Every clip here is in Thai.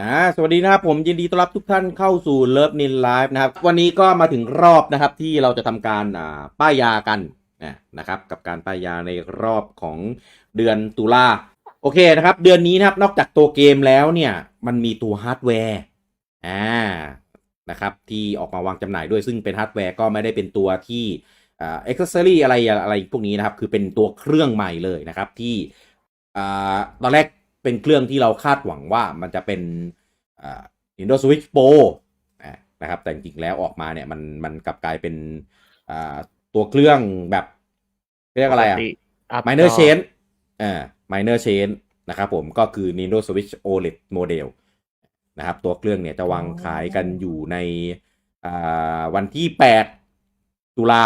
อ่าสวัสดีนะครับผมยินดีต้อนรับทุกท่านเข้าสู่เลิฟนินไลฟ์นะครับ วันนี้ก็มาถึงรอบนะครับที่เราจะทำการอ่าป้ายยากันนะครับ กับการป้ายยาในรอบของเดือนตุลาโอเคนะครับ เดือนนี้นะครับนอกจากตัวเกมแล้วเนี่ยมันมีตัวฮาร์ดแวร์อ่านะครับที่ออกมาวางจำหน่ายด้วยซึ่งเป็นฮาร์ดแวร์ก็ไม่ได้เป็นตัวที่อ่าอ็อกเซอรี่อะไรอะไรพวกนี้นะครับ คือเป็นตัวเครื่องใหม่เลยนะครับที่อ่าตอนแรก เป็นเครื่องที่เราคาดหวังว่ามันจะเป็นอ่า Nintendo Switch Pro อะนะครับ แต่จริงๆแล้วออกมาเนี่ยมันมันกลับกลายเป็นอ่าตัวเครื่องแบบเรียกอะไรอะปกติอัพ minor จ change อ่า minor change นะครับผมก็คือ Nintendo Switch OLED model นะครับ ตัวเครื่องเนี่ยจะวางขายกันอยู่ในอ่าวันที่ 8 ตุลา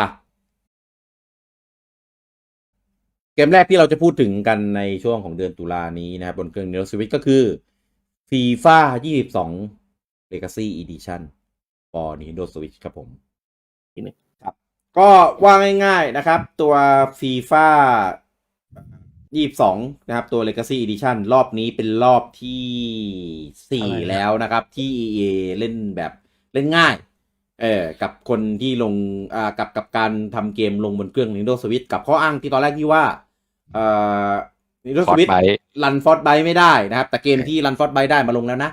เกมแรกที่เราจะพูดถึงกันในช่วงของเดือนตุลานี้นะครับบนเครื่อง Nintendo Switch ก็คือ FIFA 22 Legacy Edition for Nintendo Switch ครับผมครับ ก็ว่าง่ายๆนะครับ ตัว FIFA 22 นะครับ ตัว Legacy Edition รอบนี้เป็นรอบที่ 4 แล้วนะครับ ที่ EA เล่นแบบเล่นง่ายเออกับคนที่ลงอ่ากับกับการทำเกมลงบนเครื่อง Nintendo Switch กับข้ออ้างที่ตอนแรกที่ว่า เอ่อ Nintendo ฟอร์ด Switch ไบรันฟอร์ดไบไม่ได้นะครับ แต่เกมที่รันฟอร์ดไบได้มาลงแล้วนะ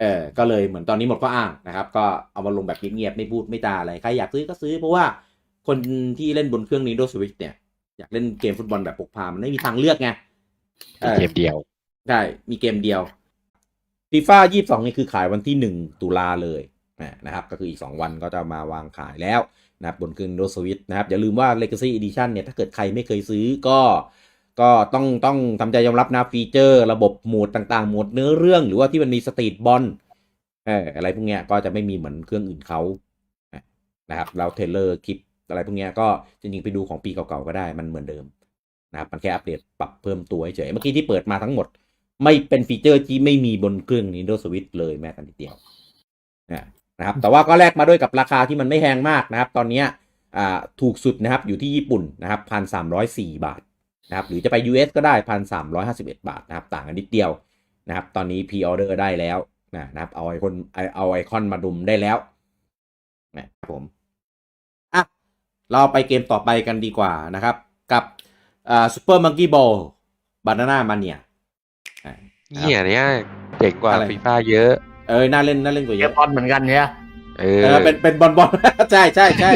เออก็เลยเหมือนตอนนี้หมดข้ออ้างนะครับ ก็เอามาลงแบบเงียบๆไม่พูดไม่จาอะไร ใครอยากซื้อก็ซื้อเพราะว่าคนที่เล่นบนเครื่อง Nintendo Switch เนี่ยอยากเล่นเกมฟุตบอลแบบพกพามันไม่มีทางเลือกไงมีเกมเดียวใช่มีเกมเดียวฟีฟ่ายี่สองนี่คือขายวันที่หนึ่งตุลาเลยนะครับ ก็คืออีก2วันก็จะมาวางขายแล้ว นะครับบนเครื่อง Nintendo Switch นะครับ อย่าลืมว่า Legacy Edition เนี่ย ถ้าเกิดใครไม่เคยซื้อก็ก็ต้องต้องทำใจยอมรับนะฟีเจอร์ ระบบโหมดต่างๆโหมดเนื้อเรื่องหรือว่าที่มันมีสตรีทบอลเอออะไรพวกเนี้ยก็จะไม่มีเหมือนเครื่องอื่นเขานะครับเราเทเลอร์คลิปอะไรพวกเนี้ยก็จริงๆไปดูของปีเก่าๆก็ได้มันเหมือนเดิมนะครับมันแค่อัปเดตปรับเพิ่มตัวเฉยเมื่อกี้ที่เปิดมาทั้งหมด ไม่เป็นฟีเจอร์ที่ไม่มีบนเครื่อง Nintendo Switch เลยแม้แต่นิดเดียวนะ นะครับแต่ว่าก็แลกมาด้วยกับราคาที่มันไม่แพงมากนะครับ ตอนเนี้ยอ่าถูกสุดนะครับอยู่ที่ญี่ปุ่นนะครับพันสามร้อยสี่บาทนะครับหรือจะไป US ก็ได้พันสามร้อยห้าสิบเอ็ดบาทนะครับต่างกันนิดเดียวนะครับตอนนี้พ r ออเดอร์ได้แล้วนะนะครับเอาไอคอนเอาไอคอนมาดุมได้แล้วนะครับผมอะเราไปเกมต่อไปกันดีกว่านะครับ กับอ่าซูเปอร์มังกี้บอลบานาน่ามาเนียเนี่ยเนี่ยเจ๋งกว่าอะไรฟีฟ่าเยอะ เออน่าเล่นน่าเล่นกว่าเกเยมอะบอลเหมือนกันเนี่ยเอเอออเป็นเป็นบอลบอล ใช่ใช่ใช่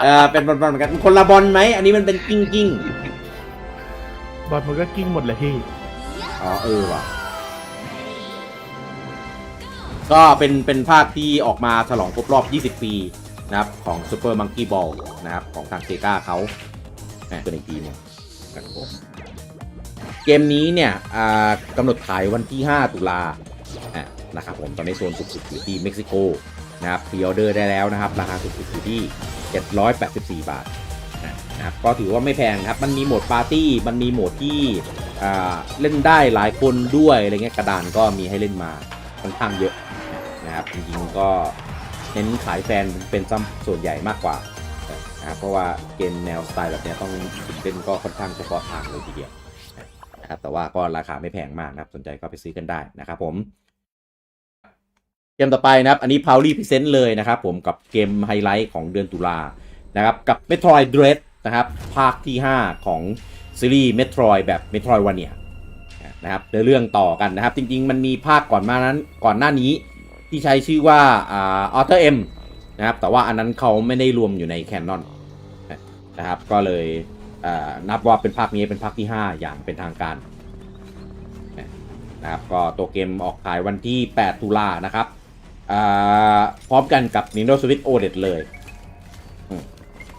เออเป็นบอลบอลเหมือนกันคนละบอลไหมอันนี้มันเป็นกิ้งกิ้งบอลมันก็กิ้งหมดเลยพี่อ๋อเออว่ะก็เป็นเป็นภาคที่ออกมาฉลองครบรอบ 20 ปีนะครับของ Super Monkey Ball นะครับของทางเซกาเขาแหมเป็นอีกทีหนึงนะครับผมเกมนี้เนี่ยอ่ากำหนดขายวันที่ 5 ตุลาอะ นะครับผมตอนนี้โซนสุดๆอยู่ที่เม็กซิโกนะครับพรีออเดอร์ได้แล้วนะครับ ราคาสุดๆอยู่ที่ 784 บาทนะครับก็ถือว่าไม่แพงครับ มันมีโหมดปาร์ตี้ มันมีโหมดที่เล่นได้หลายคนด้วยอะไรเงี้ยกระดานก็มีให้เล่นมาค่อนข้างเยอะนะครับจริงๆก็เน้นขายแฟนเป็นซ้ำส่วนใหญ่มากกว่านะครับเพราะว่าเกมแนวสไตล์แบบนี้ต้องเล่นก็ค่อนข้างเฉพาะทางเลยทีเดียวนะครับแต่ว่าก็ราคาไม่แพงมากนะครับสนใจก็ไปซื้อกันได้นะครับผม กมต่อไปนะครับ อันนี้ p o w l y Present เลยนะครับผมกับเกมไฮไลท์ของเดือนตุลานะครับกับ Metroid Dread นะครับภาคที่ 5 ของซีรีส์ Metroid แบบ Metroidvania นะครับเนื้อเรื่องต่อกันนะครับ จริง ๆ มันมีภาคก่อนมานั้นก่อนหน้านี้ที่ใช้ชื่อว่าอ่า Author M นะครับแต่ว่าอันนั้นเขาไม่ได้รวมอยู่ในแคนนอนนะครับก็เลยนับว่าเป็นภาคนี้เป็นภาคที่ 5 อย่างเป็นทางการนะครับก็ตัวเกมออกขายวันที่ 8 ตุลานะครับ พร้อมกันกับ Nintendo Switch OLED เลย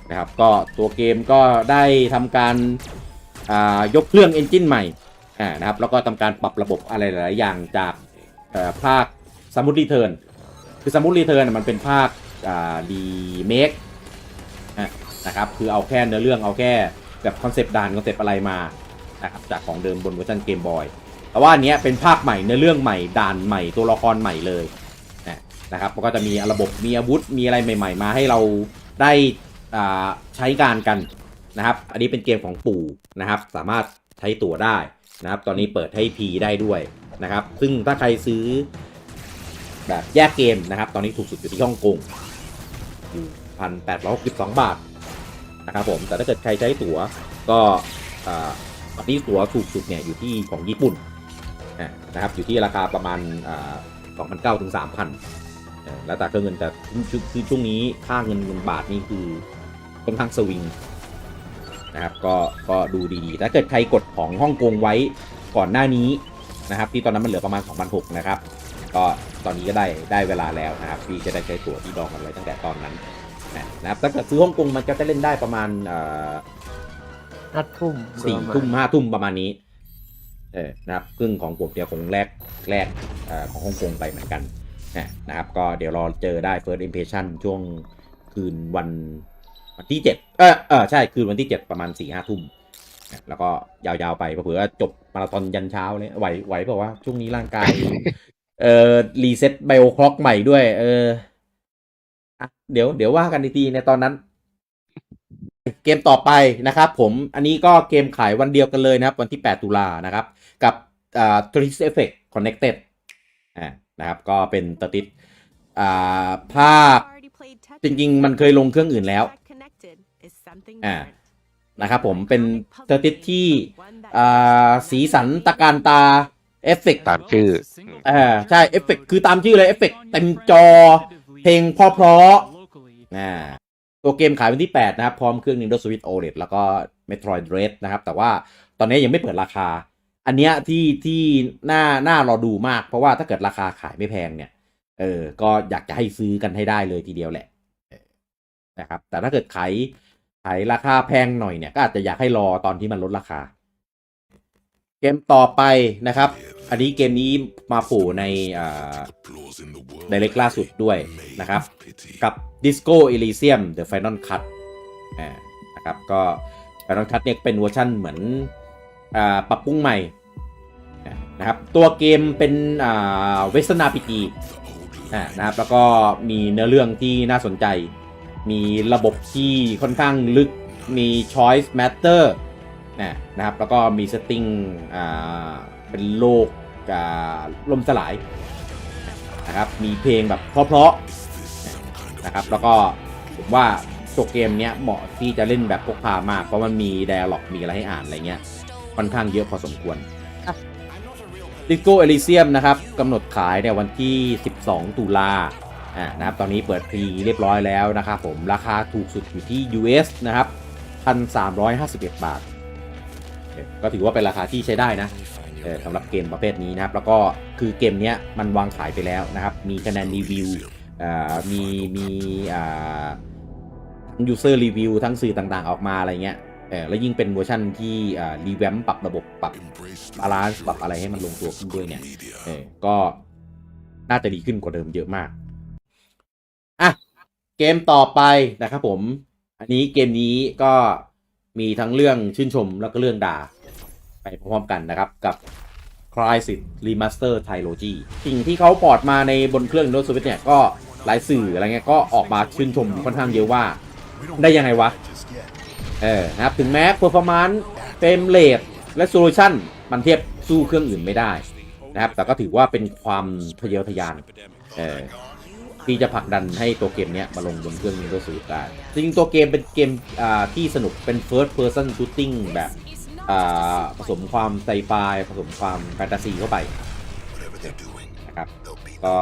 นะครับก็ตัวเกมก็ได้ทำการายกเครื่อง Engine ใหม่นะครับแล้วก็ทำการปรับระบบอะไรหลาย ๆ อย่างจากภาคสมุทรีเทิร์นคือสมุทรีเทิร์นมันเป็นภาคดีเมคนะครับคือเอาแค่เนื้อเรื่องเอาแค่แบบคอนเซปต์ด่านคอนเซปต์อะไรมานะครับจากของเดิมบนเวอร์ชันเกมบอยแต่ว่าอันเนี้ยเป็นภาคใหม่ในเรื่องใหม่ด่านใหม่ตัวละครใหม่เลย นะครับก็จะมีระบบมีอาวุธมีอะไรใหม่ ๆ มาให้เราได้ใช้การกันนะครับ อันนี้เป็นเกมของปู่นะครับ สามารถใช้ตั๋วได้นะครับ ตอนนี้เปิดให้ P ได้ด้วยนะครับ ซึ่งถ้าใครซื้อแบบแยกเกมนะครับ ตอนนี้ถูกสุดอยู่ที่ฮ่องกงอยู่พันแปดร้อยสิบสองบาทนะครับผม แต่ถ้าเกิดใครใช้ตั๋วก็อ่าตอนนี้ตั๋วถูกสุดเนี่ยอยู่ที่ของญี่ปุ่นนะครับ อยู่ที่ราคาประมาณสองพันเก้าถึงสามพัน แล้วแต่เครื่องเงินแต่คือคือช่วงนี้ค่าเงินเงินบาทนี่คือค่อนข้างสวิงนะครับก็ก็ดูดีๆถ้าเกิดใครกดของฮ่องกงไว้ก่อนหน้านี้นะครับ ที่ตอนนั้นมันเหลือประมาณ2,006นะครับ ก็ตอนนี้ก็ได้ได้เวลาแล้วนะครับพี่จะได้ใช้ตั๋วที่ดองกันไว้ตั้งแต่ตอนนั้นนะครับถ้าเกิดซื้อฮ่องกงมันก็จะเล่นได้ประมาณเอ่อห้าทุ่มสี่ทุ่มห้าทุ่มประมาณนี้เออนะครับครึ่งของผมเดียวคงแรกแรกเอ่อของฮ่องกงไปเหมือนกัน นะครับ ก็เดี๋ยวรอเจอได้ first impression ช่วงคืนวันวันที่เจ็ดเออเออใช่ คืนวันที่เจ็ดประมาณสี่ห้าทุ่ม แล้วก็ยาวๆไปเผื่อจบมาราธอนยันเช้าเลยไหวไหวเปล่าวะช่วงนี้ร่างกาย เออรีเซ็ตไบโอคล็อกใหม่ด้วย เออเดี๋ยวเดี๋ยวว่ากันอีทีในตอนนั้น เกมต่อไปนะครับผมอันนี้ก็เกมขายวันเดียวกันเลยนะครับ วันที่ 8 ตุลานะครับ กับอ่า t r i s Effect Connected อ่า นะครับ ก็เป็นตติดอ่าภาคจริงๆ มันเคยลงเครื่องอื่นแล้วอ่านะครับผมเป็นเตอร์ติดที่อ่าสีสันตะการตาเอฟเฟกตามชื่ออ่าใช่เอฟเฟกคือตามชื่อเลยเอฟเฟกเต็มจอ เพลงเพราะๆอ่าตัวเกมขายวันที่ 8 นะครับ พร้อมเครื่อง Nintendo Switch OLED แล้วก็ Metroid Dread นะครับ แต่ว่าตอนนี้ยังไม่เปิดราคา อันเนี้ยที่ที่น่าน่ารอดูมาก เพราะว่าถ้าเกิดราคาขายไม่แพงเนี่ย เออ ก็อยากจะให้ซื้อกันให้ได้เลยทีเดียวแหละนะครับ แต่ถ้าเกิดขายขายราคาแพงหน่อยเนี่ยก็อาจจะอยากให้รอตอนที่มันลดราคา เกมต่อไปนะครับ อันนี้เกมนี้มาโผล่ในอ่าไดเรกล่าสุดด้วยนะครับ กับ Disco Elysium The Final Cut อ่านะครับก็ Final Cut เนี่ยเป็นเวอร์ชันเหมือน ปรับปรุงใหม่นะครับตัวเกมเป็นเวสต์นาพีจีอ่านะครับแล้วก็มีเนื้อเรื่องที่น่าสนใจ มีระบบที่ค่อนข้างลึกมี Choice Matter นะนะครับแล้วก็มีเซตติ้งเป็นโลกล่มสลายนะครับมีเพลงแบบเพราะๆนะครับแล้วก็ผมว่าตัวเกมเนี้ยเหมาะที่จะเล่นแบบพกพามาก เพราะมันมี d ด a l ล็อกมีอะไรให้อ่านอะไรเงี้ย ค่อนข้างเยอะพอสมควร Disco Elysium นะครับกำหนดขายในวันที่ 12 ตุลาอ่านะครับตอนนี้เปิดพรีเรียบร้อยแล้วนะครับผมราคาถูกสุดอยู่ที่ US นะครับ 1,351 บาทเออก็ถือว่าเป็นราคาที่ใช้ได้นะเออสำหรับเกมประเภทนี้นะครับ แล้วก็คือเกมเนี้ยมันวางขายไปแล้วนะครับ มีคะแนนรีวิวอ่ามีมีอ่าทั้งยูเซอร์รีวิวทั้งสื่อต่างๆออกมาอะไรเงี้ย เออแล้วยิ่งเป็นเวอร์ชันที่รีแวมปรับระบบปรับบาลานซ์ปรับอะไรให้มันลงตัวขึ้นด้วยเนี่ยเออก็น่าจะดีขึ้นกว่าเดิมเยอะมากอะเกมต่อไปนะครับผม อันนี้เกมนี้ก็มีทั้งเรื่องชื่นชมแล้วก็เรื่องด่า ไปพร้อมๆกันนะครับกับ Crysis Remaster Trilogy สิ่งที่เขาพอร์ตมาในบนเครื่อง Nintendo Switch เนี่ย ก็หลายสื่ออะไรเงี้ยก็ออกมาชื่นชมค่อนข้างเยอะว่า ได้ยังไงวะ เออนะครับถึงแม้ performance frame rate และ solution มันเทียบสู้เครื่องอื่นไม่ได้นะครับ แต่ก็ถือว่าเป็นความทะเยอทะยานเออที่จะผลักดันให้ตัวเกมเนี้ยมาลงบนเครื่อง Nintendo Switch ได้จริงตัวเกมเป็นเกมอ่าที่สนุกเป็น first person shooting แบบอ่าผสมความไซไฟผสมความแฟนตาซีเข้าไปนะครับก็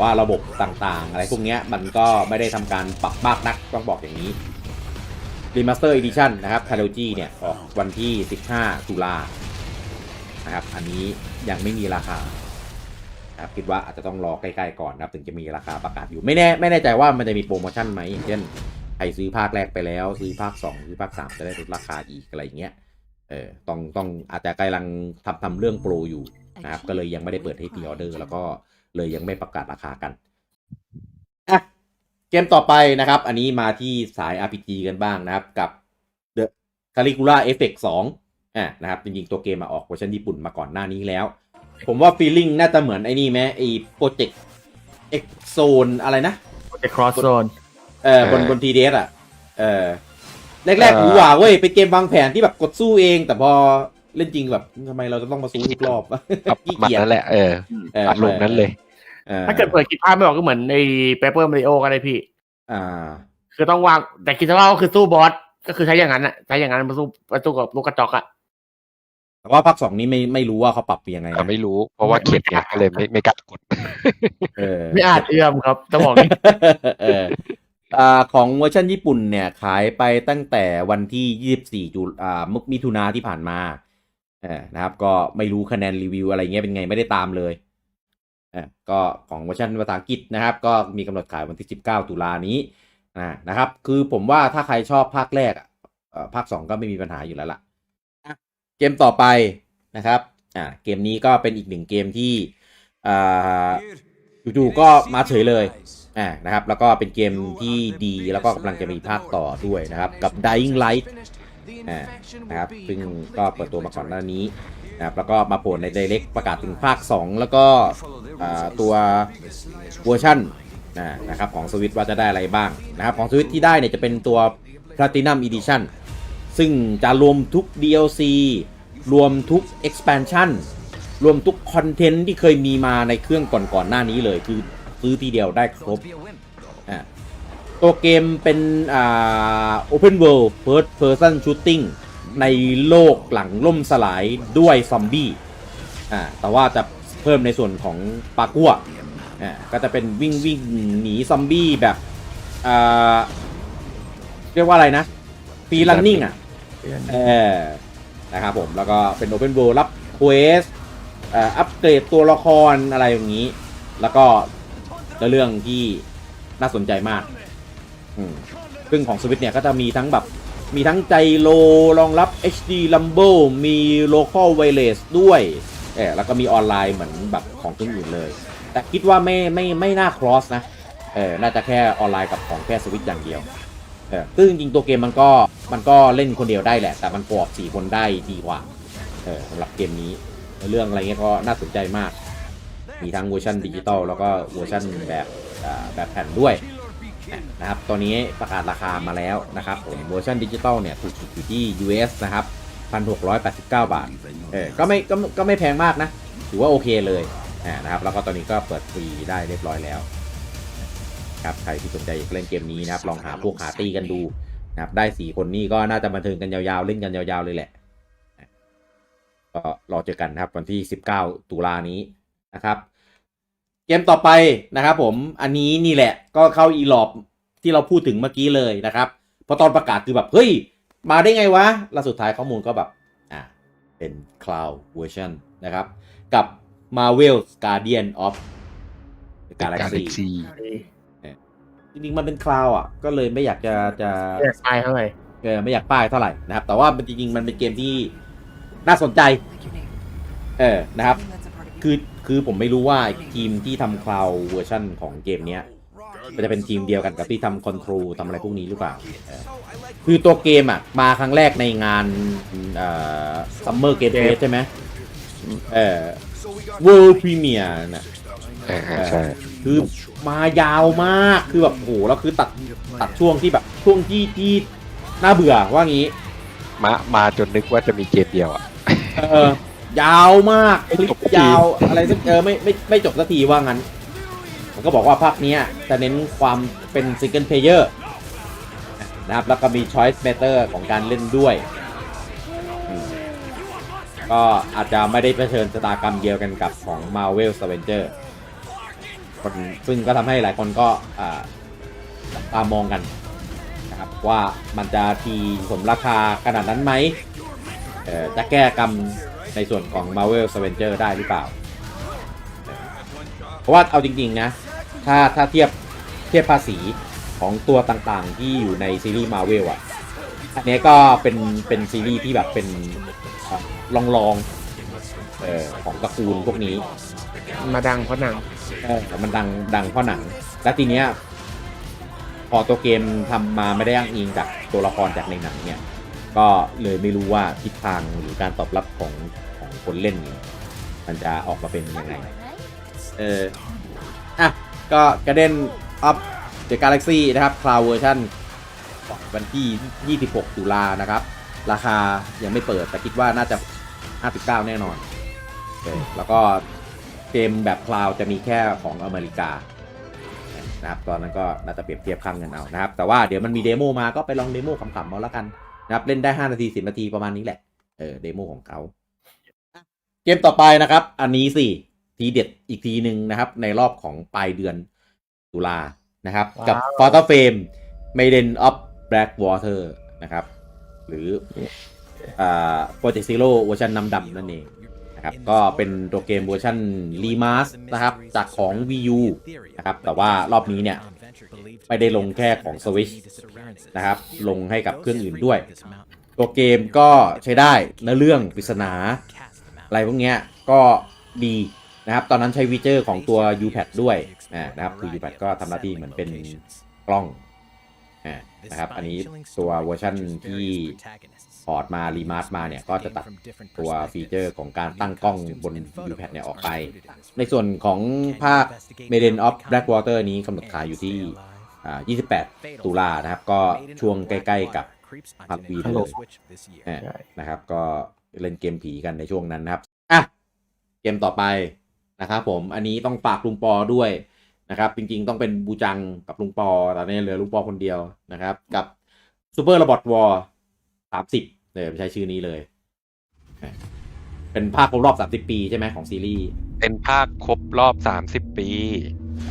ว่าระบบต่างๆ อะไรพวกนี้มันก็ไม่ได้ทำการปรับมากนักต้องบอกอย่างนี้ Remaster Edition นนะครับ Trilogy เนี่ยออกวันที่ 15 ตุลานะครับ อันนี้ยังไม่มีราคาครับคิดว่าอาจจะต้องรอใกล้ๆก่อนนะครับ ถึงจะมีราคาประกาศอยู่ไม่แน่ไม่แน่ใจว่ามันจะมีโปรโมชั่นไหมอย่างเช่นใครซื้อภาคแรกไปแล้ว ซื้อภาคสองซื้อภาคสามจะได้ลดราคาอีกอะไรอย่างเงี้ยเออต้องต้องอาจจะกำลังทำทำเรื่องโปรอยู่นะครับ ก็เลยยังไม่ได้เปิดให้พรีออเดอร์ แล้วก็เลยยังไม่ประกาศราคากัน เกมต่อไปนะครับ อันนี้มาที่สาย RPG กันบ้างนะครับ กับ The Caligula Effect 2อะนะครับ จริงๆ ตัวเกมมาออกเวอร์ชันญี่ปุ่นมาก่อนหน้านี้แล้ว ผมว่าฟีลลิ่งน่าจะเหมือนไอ้นี่ไหมไอ้โปรเจกต์เอ็กโซนอะไรนะจะ cross zone เออบนเออบนทีเดสอะ เออแรกๆเออหูหว่าเว้ยเป็นเกมวางแผนที่แบบกดสู้เอง แต่พอเล่นจริงแบบทำไมเราจะต้องมาซูทุกรอบครับขี้มาเกียจนั่นแหละเออเอออารมณ์นั้นเลยออ ถ้าเกิดเปิดคิดภาพไม่ออกก็เหมือนไอ้เปเปอร์มาริโอก็ได้พี่ อ่า คือต้องวาง แต่คิดว่าก็คือสู้บอสก็คือใช้อย่างนั้นอะใช้อย่างนั้นมาสู้มาสู้กับลูกกระจอกอะแต่ว่าภาคสองนี้ไม่ไม่รู้ว่าเขาปรับเปลี่ยนยังไงแต่นะไม่รู้ เพราะว่าเข็ดไงก็เลยไม่ไม่กล้ากดเออไม่อาจเอื้อมครับต้องบอกนี่เอออ่าของเวอร์ชันญี่ปุ่นเนี่ยขายไปตั้งแต่วันที่ 24จุลอ่ามุกมิถุนาที่ผ่านมาเออนะครับ ก็ไม่รู้คะแนนรีวิวอะไรเงี้ยเป็นไงไม่ได้ตามเลยเออก็ของเวอร์ชันภาษาอังกฤษนะครับ ก็มีกำหนดขายวันที่ 19 ตุลานี้อ่านะครับ คือผมว่าถ้าใครชอบภาคแรกอะเอ่อภาค 2 ก็ไม่มีปัญหาอยู่แล้วล่ะอะเกมต่อไปนะครับอ่าเกมนี้ก็เป็นอีกหนึ่งเกมที่อ่าอยู่ๆก็มาเฉยเลยอ่านะครับ แล้วก็เป็นเกมที่ดีแล้วก็กำลังจะมีภาคต่อด้วยนะครับ กับ Dying Light อ่านะครับซึ่งก็เปิดตัวมาก่อนหน้านี้ นะครับแล้วก็มาโผล่ใน Direct ประกาศถึงภาค 2 แล้วก็ตัวเวอร์ชันนะครับของสวิตว่าจะได้อะไรบ้างนะครับของสวิตที่ได้เนี่ยจะเป็นตัว Platinum Edition ซึ่งจะรวมทุก DLC รวมทุก expansion รวมทุกคอนเทนต์ที่เคยมีมาในเครื่องก่อนๆหน้านี้เลย คือซื้อทีเดียวได้ครบอะตัวเกมเป็นอ่า Open World First Person Shooting ในโลกหลังล่มสลายด้วยซอมบี้อ่าแต่ว่าจะเพิ่มในส่วนของปากัวอ่าก็จะเป็นวิ่งวิ่งหนีซอมบี้แบบอ่าเรียกว่าอะไรนะฟีลันนิ่งอะเออนะครับผม แล้วก็เป็น Open World รับเควสเอ่ออัปเกรดตัวละครอะไรอย่างนี้ แล้วก็เรื่องที่น่าสนใจมากอืมซึ่งของสวิตเนี่ยก็จะมีทั้งแบบ มีทั้งใจโลรองรับ HD Rumble มี Local Wireless ด้วยเออแล้วก็มีออนไลน์เหมือนแบบของเครื่องอื่นเลย แต่คิดว่าไม่ไม่ไม่น่า cross นะเออน่าจะแค่ออนไลน์กับของแค่สวิตอย่างเดียวเออซึ่งจริงตัวเกมมันก็มันก็เล่นคนเดียวได้แหละ แต่มันกรอบสี่คนได้ดีกว่าเออสำหรับเกมนี้ เรื่องอะไรเงี้ยก็น่าสนใจมาก มีทั้งเวอร์ชันดิจิตอลแล้วก็เวอร์ชันแบบแบบแผ่นด้วย นะครับตัวนี้ประกาศราคามาแล้วนะครับผมเวอร์ชันดิจิตอลเนี่ยถูกจุดอยู่ที่ US นะครับ 1,689 บาทเออก็ไม่ก็ก็ไม่แพงมากนะ ถือว่าโอเคเลยอ่านะครับ แล้วก็ตอนนี้ก็เปิดฟรีได้เรียบร้อยแล้วครับใครที่สนใจอยากเล่นเกมนี้นะครับ ลองหาพวกหาตีกันดูนะครับ ได้สี่คนนี้ก็น่าจะบันเทิงกันยาวๆ เล่นกันยาวๆเลยแหละก็รอเจอกันนะครับวันที่ 19 ตุลานี้นะครับ เกมต่อไปนะครับผมอันนี้นี่แหละก็เข้าอีหลอบที่เราพูดถึงเมื่อกี้เลยนะครับเพราะตอนประกาศคือแบบ เฮ้ย มาได้ไงวะแล้วสุดท้ายข้อมูลก็แบบ อ่า เป็น Cloud Version นะครับ กับ Marvel Guardian of the Galaxy จริงๆ มันเป็นคลาวอะ ก็เลยไม่อยากจะจะไม่อยากตายเท่าไหร่เออไม่อยากป้ายเท่าไหร่นะครับ แต่ว่ามันจริงๆ มันเป็นเกมที่น่าสนใจ เออนะครับ คือคือผมไม่รู้ว่าทีมที่ทำคลาวเวอร์ชันของเกมเนี้ยมันจะเป็นทีมเดียวกันกับที่ทำคอนโทรลทำอะไรพวกนี้หรือเปล่าเออคือตัวเกมอะ มาครั้งแรกในงานเอ่อซัมเมอร์เกมเฟสใช่ไหมเออ World Premiere นะ อ่าใช่ คือมายาวมากคือแบบโหแล้วคือตัดตัดช่วงที่แบบช่วงที่ที่น่าเบื่อว่างี้ มา มาจนนึกว่าจะมีเกมเดียวอะ เออ ยาวมากคลิปจบสักทียาวอะไรสักเออไม่ไม่ไม่จบสักทีว่างั้นผมก็บอกว่าภาคเนี้ยจะเน้นความเป็นซิงเกิลเพลเยอร์นะครับแล้วก็มี choice matter ของการเล่นด้วยอืมก็อาจจะไม่ได้เผชิญชะตากรรมเดียวกันกับของ Marvel Avenger คนซึ่งก็ทำให้หลายคนก็อ่าจับตามองกันนะครับว่ามันจะทีสมราคาขนาดนั้นไหมเอ่อจะแก้กรรม ในส่วนของ Marvel Avenger ได้หรือเปล่า เพราะว่าเอาจริง ๆ นะ ถ้าถ้าเทียบเทียบภาษีของตัวต่างๆ ที่อยู่ในซีรีส์ Marvel อะ อันเนี้ยก็เป็นเป็นซีรีส์ที่แบบเป็นลองลองๆเอ่อของตระกูลพวกนี้ มาดังเพราะหนังเออแต่มันดังดังเพราะหนัง แล้วทีเนี้ยพอตัวเกมทำมาไม่ได้อ้างอิงจากตัวละครจากในหนังเนี่ย ก็เลยไม่รู้ว่าทิศทางหรือการตอบรับของของคนเล่นเนี่ยมันจะออกมาเป็นยังไง เออ อะ ก็กระเด็นอัพเดอะกาแล็กซี่นะครับคลาวเวอร์ชันวันที่ 26 ตุลานะครับ ราคายังไม่เปิด แต่คิดว่าน่าจะ 59 แน่นอนเออแล้วก็เกมแบบคลาวจะมีแค่ของอเมริกานะครับ ตอนนั้นก็น่าจะเปรียบเทียบข้างกันเอานะครับ แต่ว่าเดี๋ยวมันมีเดโมมาก็ไปลองเดโมขำๆเอาแล้วกัน นะครับเล่นได้ 5 นาที 10 นาทีประมาณนี้แหละ เออเดโมของเขา เกมต่อไปนะครับ อันนี้สิทีเด็ดอีกทีหนึ่งนะครับ ในรอบของปลายเดือนตุลานะครับ กับ f o r t f a m e Maiden of Blackwater นะครับ หรืออ่า Project Zero เวอร์ชันน้ำดำนั่นเองนะครับ ก็เป็นตัวเกมเวอร์ชันรีมาสนะครับ จากของ Wii U นะครับ แต่ว่ารอบนี้เนี่ย ไม่ได้ลงแค่ของ Switch นะครับ ลงให้กับเครื่องอื่นด้วย ตัวเกมก็ใช้ได้เนื้อเรื่องปริศนา อะไรพวกเนี้ยก็ดีนะครับ ตอนนั้นใช้วีเจอร์ของตัว U-Pad ด้วยนะครับคือ U-Pad ก็ทำหน้าที่เหมือนเป็นกล้องนะครับ อันนี้ตัวเวอร์ชันที่ อร์ตมารีมาสมาเนี่ยก็จะตัดตัวฟีเจอร์ของการตั้งกล้องบน U-Pad เนี่ยออกไป ในส่วนของภาค Maiden of Blackwater นี้กำหนดขายอยู่ที่อ่า28 ตุลานะครับ ก็ช่วงใกล้ๆกับพักวีเลยอ่านะครับ ก็เล่นเกมผีกันในช่วงนั้นนะครับอะเกมต่อไปนะครับผมอันนี้ต้องฝากลุงปอด้วยนะครับจริงๆต้องเป็นบูจังกับลุงปอตอนนี้เหลือลุงปอคนเดียวนะครับ กับซูเปอร์ o บอทวอร์สามสิบ เลยไม่ใช่ชื่อนี้เลยอะเป็นภาคครบรอบสามสิบปีใช่ไหมของซีรีส์ เป็นภาคครบรอบ30ปี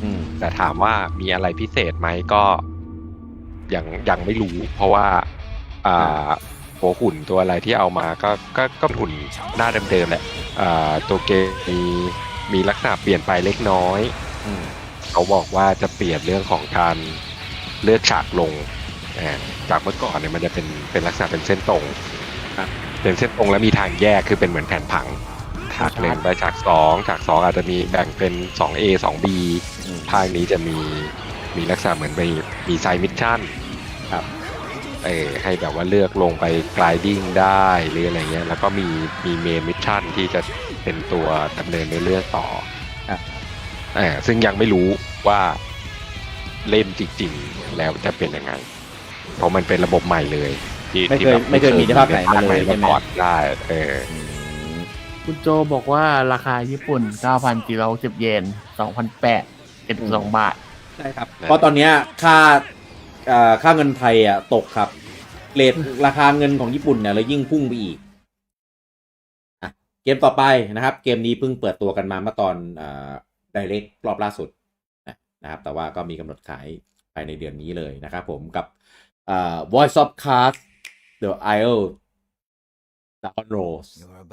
อืมแต่ถามว่ามีอะไรพิเศษไหมก็ยังยังไม่รู้ เพราะว่า อ่าหัวหุ่นตัวอะไรที่เอามาก็ก็ก็เป็นหุ่นหน้าเดิมๆแหละอ่าตัวเกมมีมีลักษณะเปลี่ยนไปเล็กน้อยอืมเขาบอกว่าจะเปลี่ยนเรื่องของการเลือกฉากลงอ่า จากเมื่อก่อนเนี่ยมันจะเป็นเป็นลักษณะเป็นเส้นตรงครับเป็นเส้นตรงแล้วมีทางแยกคือเป็นเหมือนแผนผังฉากหนึ่งไปฉากสองฉากสองอาจจะมีแบ่งเป็น 2A 2B อืมภาคนี้จะมีมีลักษณะเหมือนมีมีไซมิชชั่นครับเออให้แบบว่าเลือกลงไปกลายดิ้งได้หรืออะไรเงี้ยแล้วก็มีมีเมนมิชชั่นที่จะเป็นตัวดำเนินในเรื่องต่อครับเออซึ่งยังไม่รู้ว่าเล่นจริง ๆ แล้วจะเป็นยังไง เพราะมันเป็นระบบใหม่เลยที่ไม่เคยที่แบบไม่เคยมีในภาคไหนมาเลยในใช่ไหม ก่อนได้เอออืมคุณโจบอกว่าราคาญี่ปุ่น9,460 เยน 2,800 72 บาท ใช่ครับ เพราะตอนเนี้ยค่าเอ่อค่าเงินไทยอะตกครับเรทราคาเงินของญี่ปุ่นเนี่ยเลยยิ่งพุ่งไปอีกอะเกมต่อไปนะครับ เกมนี้เพิ่งเปิดตัวกันมาเมื่อตอนไดเรกรอบล่าสุดนะครับ แต่ว่าก็มีกำหนดขายภายในเดือนนี้เลยนะครับผมกับ อ่า Voice of Cards The Isle Down Rose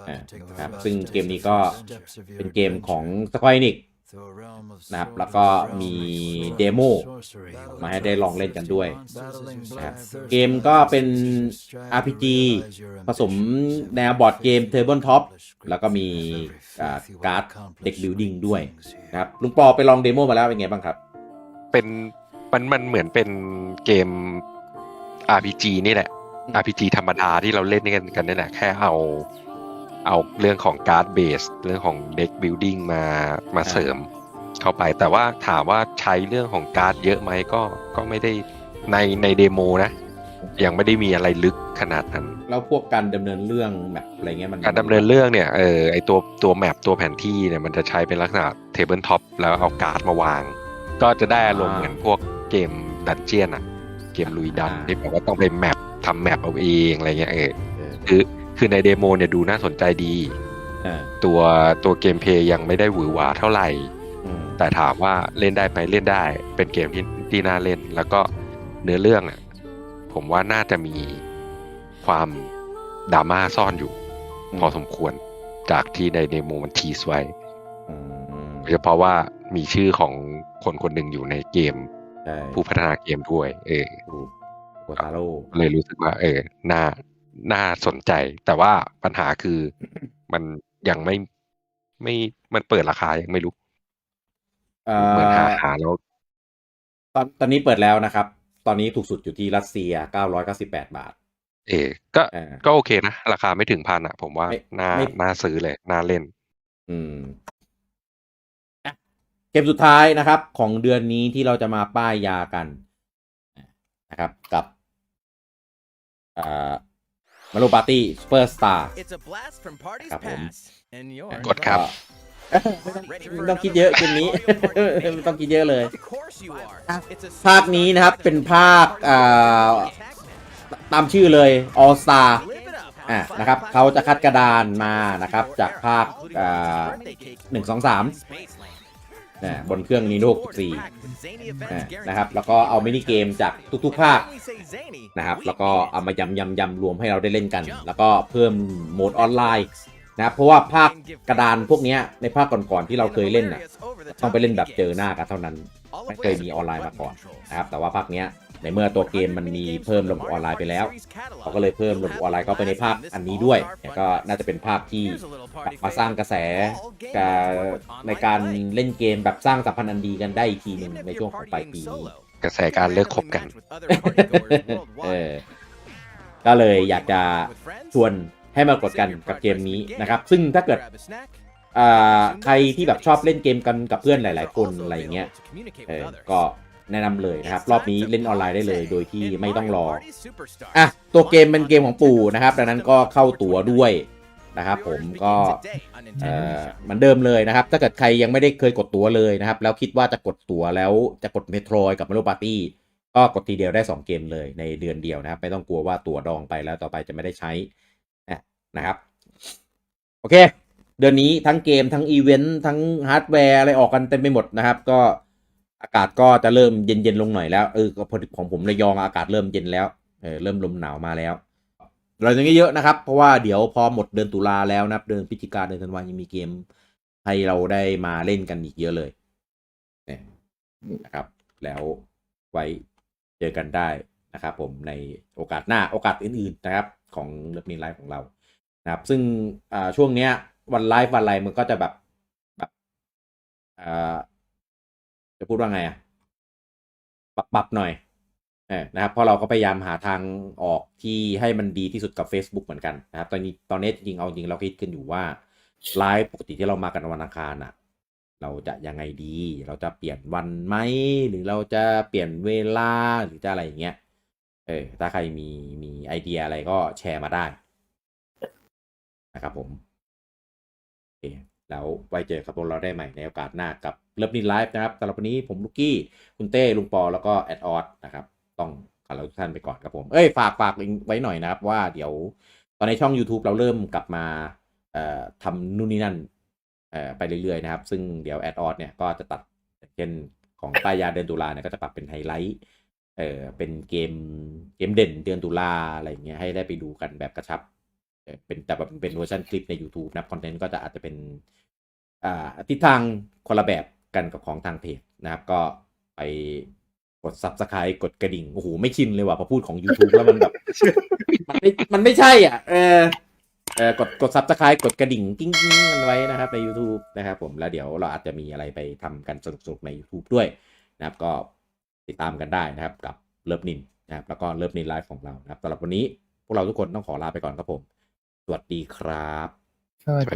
นะครับซึ่งเกมนี้ก็เป็นเกมของ Square Enix นะครับ แล้วก็มีเดโมมาให้ได้ลองเล่นกันด้วยนะครับเกมก็เป็น RPG ผสมแนวบอร์ดเกม Tabletop แล้วก็มีอ่าการ์ดเด็กบิลดิ้งด้วยนะครับลุงปอไปลองเดโมมาแล้วเป็นไงบ้างครับ เป็นมันมันเหมือนเป็นเกม RPG นี่แหละอืม RPG ธรรมดาที่เราเล่นกันกันนี่แหละแค่เอา เอาเรื่องของการ์ดเบสเรื่องของเด็กบิลดิ้งมามาเสริมเข้าไป แต่ว่าถามว่าใช้เรื่องของการ์ดเยอะไหมก็ก็ไม่ได้ในในเดโมนะยังไม่ได้มีอะไรลึกขนาดนั้น แล้วพวกการดำเนินเรื่องแบบอะไรเงี้ยมันการดำเนินเรื่องเนี่ยเออไอตัวตัวแมปตัวแผนที่เนี่ยมันจะใช้เป็นลักษณะเทเบิลท็อปแล้วเอาการ์ดมาวาง ก็จะได้อารมณ์เหมือนพวกเกมดันเจียนอะ เกมลุยดันที่แบบว่าต้องไปแมปทำแมปเอาเองอะไรเงี้ยเออเออคือคือในเดโมเนี่ยดูน่าสนใจดีอ่าตัวตัวเกมเพลย์ยังไม่ได้หวือหวาเท่าไหร่อืมแต่ถามว่าเล่นได้ไหมเล่นได้ เป็นเกมที่ที่น่าเล่น แล้วก็เนื้อเรื่องอะผมว่าน่าจะมีความดราม่าซ่อนอยู่ พอสมควรจากที่ในเดโมมันทีสไว้อืมโดยเฉพาะว่ามีชื่อของคนคนหนึ่งอยู่ในเกมใช่ ผู้พัฒนาเกมด้วย เออถูกโคตาโร่เลยรู้สึกว่า เออ น่า น่าสนใจ แต่ว่าปัญหาคือมันยังไม่ ไม่ มันเปิดราคายังไม่รู้เอ่เหมือนหาอหาแล้ว ตอนตอนนี้เปิดแล้วนะครับ ตอนนี้ถูกสุดอยู่ที่รัสเซีย 998 บาท เออก็อ่าก็โอเคนะ ราคาไม่ถึงพันอะผมว่าไม่น่าไม่น่าซื้อเลย น่าเล่น อืมอะ เกมสุดท้ายนะครับ ของเดือนนี้ที่เราจะมาป้ายยากันนะครับกับอ่ามาโลปาร์ตี้ซูเปอร์สตาร์ It's a blast from parties ครับผม past. And you're กดครับไม่ต้องคิดเยอะเกมนี้ไม่ต้องคิดเยอะเลย Of course you are. It's a ภาคนี้นะครับเป็นภาคอ่าตามชื่อเลย All Star Live it up. อะนะครับเขาจะคัดกระดานมานะครับจากภาคอ่าหนึ่งสองสาม นะบนเครื่อง Nino 64นะนะครับ แล้วก็เอามินิเกมจากทุกๆภาคนะครับ แล้วก็เอามายำยำยำรวมให้เราได้เล่นกัน แล้วก็เพิ่มโหมดออนไลน์นะครับเพราะว่าภาคกระดานพวกนี้ในภาคก่อนๆที่เราเคยเล่นน่ะต้องไปเล่นแบบเจอหน้ากันเท่านั้นไม่เคยมีออนไลน์มาก่อนนะครับแต่ว่าภาคเนี้ย ในเมื่อตัวเกมมันมีเพิ่มระบบออนไลน์ไปแล้วเขาก็เลยเพิ่มระบบออนไลน์เข้าไปในภาคอันนี้ด้วยเนี่ยก็น่าจะเป็นภาคที่มาสร้างกระแสในการเล่นเกมแบบสร้างสัมพันธ์อันดีกันได้อีกทีหนึ่งในช่วงของปลายปีนี้กระแสการเลิกคบกันเออก็เลยอยากจะชวนให้มากดกันกับเกมนี้นะครับ ซึ่งถ้าเกิดใครที่แบบชอบเล่นเกมกันกับเพื่อนหลาย ๆ คนอะไรเงี้ยก็ แนะนำเลยนะครับ รอบนี้เล่นออนไลน์ได้เลย โดยที่ไม่ต้องรออะตัวเกมเป็นเกมของปู่นะครับ ดังนั้นก็เข้าตั๋วด้วยนะครับผมก็เอ่อเหมือนเดิมเลยนะครับ ถ้าเกิดใครยังไม่ได้เคยกดตั๋วเลยนะครับ แล้วคิดว่าจะกดตั๋วแล้วจะกดเมโทรกับมาริโอปาร์ตี้ก็กดทีเดียวได้ 2 เกมเลยในเดือนเดียวนะครับ ไม่ต้องกลัวว่าตั๋วดองไปแล้วต่อไปจะไม่ได้ใช้นะนะครับ โอเค เดือนนี้ทั้งเกมทั้งอีเวนต์ทั้งฮาร์ดแวร์อะไรออกกันเต็มไปหมดนะครับ ก็ อากาศก็จะเริ่มเย็นๆลงหน่อยแล้วเออพอของผมระยองอากาศเริ่มเย็นแล้วเออเริ่มลมหนาวมาแล้วเราจะเยอะนะครับ เพราะว่าเดี๋ยวพอหมดเดือนตุลาแล้วนะเดือนพฤศจิกาเดือนธันวายังมีเกมให้เราได้มาเล่นกันอีกเยอะเลยเนี่ยนะครับ แล้วไว้เจอกันได้นะครับผมในโอกาสหน้าโอกาสอื่นๆนะครับ ของเลิฟมีไลฟ์ของเรานะครับ ซึ่งช่วงเนี้ยวันไลฟ์วันอะไรมันก็จะแบบแบบอ่า จะพูดว่าไงอะปรับปรับหน่อยเออนะครับเพราะเราก็พยายามหาทางออกที่ให้มันดีที่สุดกับ Facebook เหมือนกันนะครับ ตอนนี้ตอนนี้จริงเอาจริงเราคิดกันอยู่ว่าไลฟ์ปกติที่เรามากันวันอังคารอะเราจะยังไงดี เราจะเปลี่ยนวันไหมหรือเราจะเปลี่ยนเวลาหรือจะอะไรอย่างเงี้ยเออถ้าใครมีมีไอเดียอะไรก็แชร์มาได้นะครับผมโอเค แล้วไว้เจอกับพวกเราได้ใหม่ในโอกาสหน้ากับเลิฟนินไลฟ์นะครับสำหรับวันนี้ผมลูกกี้ คุณเต้ ลุงปอ แล้วก็แอดออสนะครับ ต้องขอลาทุกท่านไปก่อนครับผม เอ้ย ฝากฝากไว้หน่อยนะครับ ว่าเดี๋ยวตอนในช่อง YouTube เราเริ่มกลับมาทำนู่นนี่นั่นไปเรื่อยๆนะครับ ซึ่งเดี๋ยวแอดออสเนี่ยก็จะตัดเช่นของป้ายยาเดือนตุลาเนี่ยก็จะปรับเป็นไฮไลท์เออเป็นเกมเกมเด่นเดือนตุลาอะไรอย่างเงี้ยให้ได้ไปดูกันแบบกระชับ เอ่อเป็นแต่แบบเป็นเวอร์ชันคลิปใน YouTube นะครับคอนเทนต์ก็จะอาจจะเป็นอ่าทิศทางคนละแบบกันกับของทางเพจนะครับ ก็ไปกด Subscribe กดกระดิ่ง โอ้โห ไม่ชินเลยว่ะพอพูดของ YouTube แล้วมันแบบ มันไม่มันไม่ใช่อะ เออเออกดกด Subscribe กดกระดิ่งกิ้งกิ้งมันไว้นะครับ ใน YouTube นะครับผมแล้วเดี๋ยวเราอาจจะมีอะไรไปทำกันสนุกๆใน YouTube ด้วยนะครับ ก็ติดตามกันได้นะครับกับเลิฟนินนะครับแล้วก็เลิฟนินไลฟ์ของเรานะครับสำหรับวันนี้พวกเราทุกคนต้องขอลาไปก่อนครับผม สวัสดีครับ สวัสดี